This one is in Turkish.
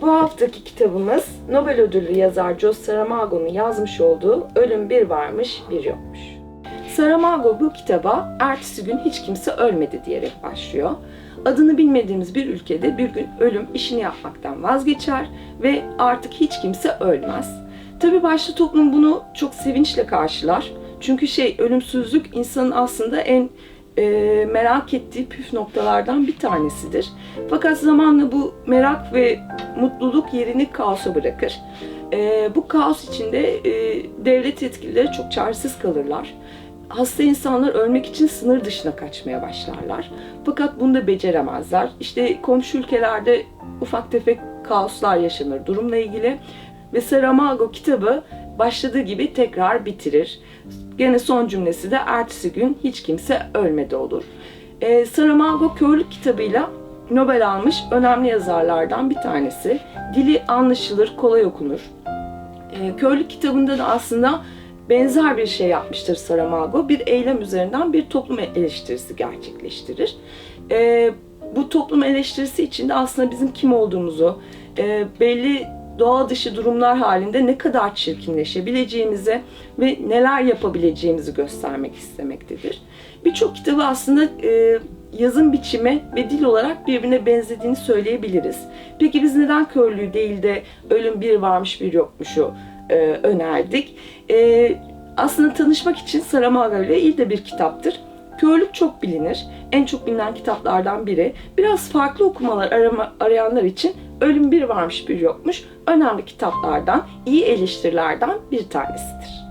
Bu haftaki kitabımız Nobel ödüllü yazar Jos Saramago'nun yazmış olduğu Ölüm Bir Varmış Bir Yokmuş. Saramago bu kitaba ertesi gün hiç kimse ölmedi diyerek başlıyor. Adını bilmediğimiz bir ülkede bir gün ölüm işini yapmaktan vazgeçer ve artık hiç kimse ölmez. Tabi başta toplum bunu çok sevinçle karşılar. Çünkü şey ölümsüzlük insanın aslında en e, merak ettiği püf noktalardan bir tanesidir. Fakat zamanla bu merak ve mutluluk yerini kaosa bırakır. E, bu kaos içinde e, devlet yetkilileri çok çaresiz kalırlar. Hasta insanlar ölmek için sınır dışına kaçmaya başlarlar. Fakat bunu da beceremezler. İşte komşu ülkelerde ufak tefek kaoslar yaşanır durumla ilgili. Ve Saramago kitabı başladığı gibi tekrar bitirir. Gene son cümlesi de ertesi gün hiç kimse ölmedi olur. Ee, Saramago körlük kitabıyla Nobel almış önemli yazarlardan bir tanesi. Dili anlaşılır, kolay okunur. Ee, körlük kitabında da aslında benzer bir şey yapmıştır Saramago. Bir eylem üzerinden bir toplum eleştirisi gerçekleştirir. Ee, bu toplum eleştirisi içinde aslında bizim kim olduğumuzu, e, belli doğa dışı durumlar halinde ne kadar çirkinleşebileceğimizi ve neler yapabileceğimizi göstermek istemektedir. Birçok kitabı aslında e, yazım biçimi ve dil olarak birbirine benzediğini söyleyebiliriz. Peki biz neden körlüğü değil de ölüm bir varmış bir yokmuşu e, önerdik? E, aslında tanışmak için Saramago ile iyi de bir kitaptır. Körlük çok bilinir. En çok bilinen kitaplardan biri. Biraz farklı okumalar arama, arayanlar için Ölüm Bir Varmış Bir Yokmuş önemli kitaplardan, iyi eleştirilerden bir tanesidir.